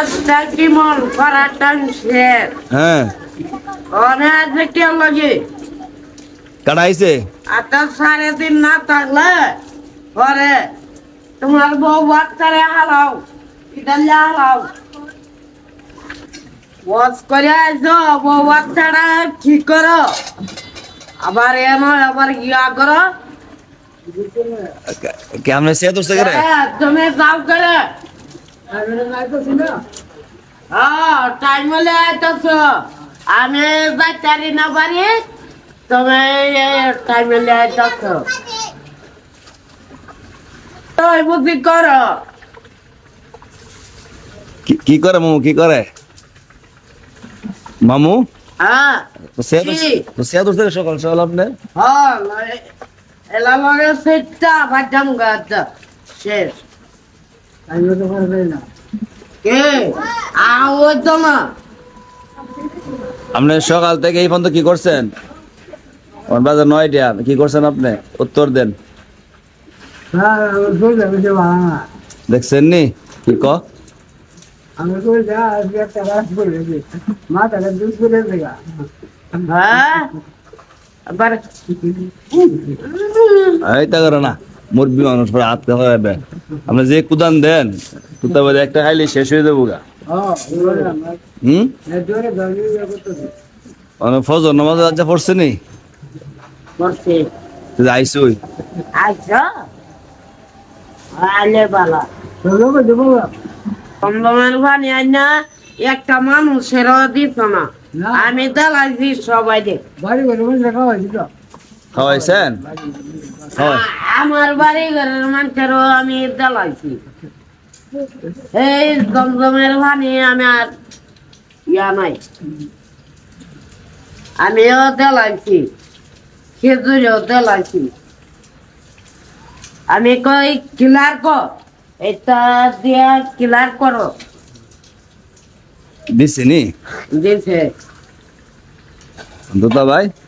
কাজটা কি মন করাটা শেষ হ্যাঁ অনেক দেখতে লাগে কাটা আইছে আটা সাড়ে দিন না থাকলে পরে তোমার বউ বাচ্চারে হালাও ইটালে হালাও ওয়াজ করে আইসো বউ বাচ্চাটা ঠিক করো আবার এন আবার ইয়া করো কেমন সে তো করে হ্যাঁ, তুমি যাও করে হ্যাঁ টাইম হলে আইতেছ। আমি যাইতারি না টাইম হলে আইতেছ। তুই বুদ্ধি করো। কি- কি করে মামু কি করে? মামু? হ্যাঁ সে তো সকাল সকাল আপনি? হ্যাঁ এলা লগে গাছ শেষ। কে? আও তো না আপনি সকাল থেকে এই পর্যন্ত কি করছেন? আমার বাজার নয়টা কি করছেন আপনি? উত্তর দেন। দেখছেন নি কি ক? হ্যাঁ? আবার এই তা করে না। মুরবি মানুষ পরে হাত খাওয়া যাবে আপনি যে কুদান দেন কুতা বাদে একটা খাইলে শেষ হয়ে যাব গা। হুম? মানে ফজর নামাজ আজ পড়ছে নি? আইসুই। আলে বালা। কমলমের পানি আইনা একটা মানুষেরও দিত না। আমি দেলাইছি সবাই দে খাওয়াইছেন খাওয়াই আমার বাড়ি ঘরের মানুষেরও আমি দেলাইছি এই দমদমের পানি আমি আর ইয়া নাই। আমিও দেলাইছি খেজুরেও দেলাইছি আমি কই কিলার কর এটা দিয়া কিলার করো। দিছি নি? দিছে। দুতা ভাই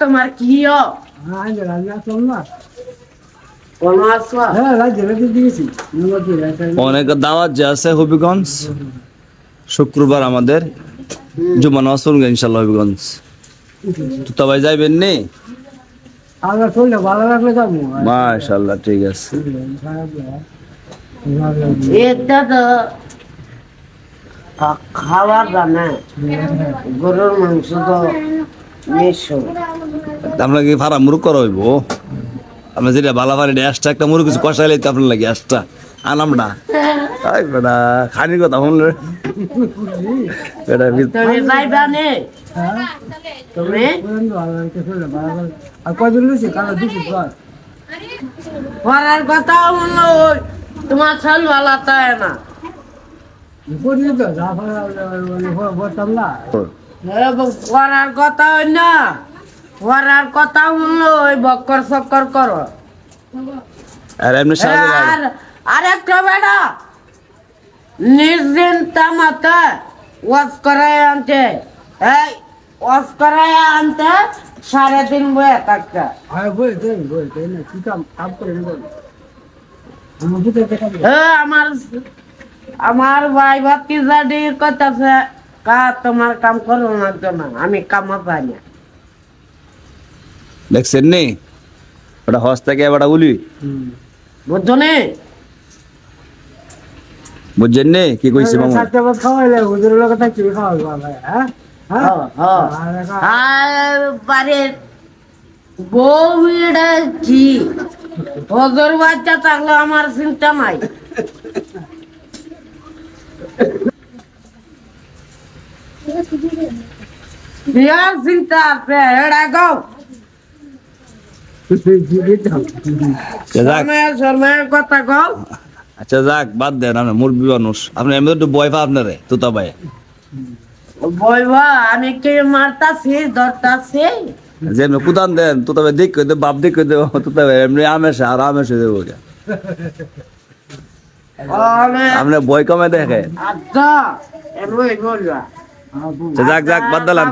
তোমার কি অনেক দাওয়াত যে আছে হবিগঞ্জ শুক্রবার আমাদের জুমা নামাজ ইনশাল্লাহ হবিগঞ্জ। তুতা ভাই যাইবেন নি? মাশাল্লাহ ঠিক আছে। এটা তো খাওয়ার দানে গরুর মাংস তো মিশো আমরা কি ফারা মুরুক করা হইব আমরা যেটা ভালো পারি গ্যাসটা একটা মুরুক কিছু কষাইলে তো আপনার লাগে গ্যাসটা আনাম না তাই বেটা খানির কথা শুনলে বেটা পড়ার কথা হলো তোমার চাল ভালো তাই না পড়ার কথা হই না। পড়ার কথা হলো ওই বক্কর চক্কর করো। আর এমনি আর আরেকটা বেড়া। নির্দিন তামাতে ওয়াজ করায় আনতে। এই ওয়াজ করায় আনতে সাড়ে তিন বয়ে থাকতে। আমার আমার আমার ভাই ভাতি জাডি কইতাছে কা তোমার কাম করো না জন্য আমি কামা পাই না। দেখছেন নি? ওটা হস থেকে এবার বলি বুঝছ নে? বুঝছেন নি? কি কইছে মামু? সাতটা বাদ খাওয়াইলে হুজুরের লোক থাকছি খাওয়াই ভাই হ্যাঁ? হ্যাঁ? হ্যাঁ। আর বাড়ির বউ কি? হজর বাচ্চা থাকলে আমার চিন্তা নাই। কথা কও। আচ্ছা যাক বাদ দেন আপনি মুরব্বী মানুষ। আপনি এমনি একটু বয় পা আপনারে তুতা ভাই বলবা আমি কি মারতাছি ধরতাছি? যে এমনি কুদান দেন তুতা ভাই দেখ দে বাপ দেখ দে তুতা ভাই এমনি আমেশে আর আমেশে দেবো আপনি বই কমে দেখে। আচ্ছা এমনি বলবা। আচ্ছা, যাক যাক বাদ দিলাম।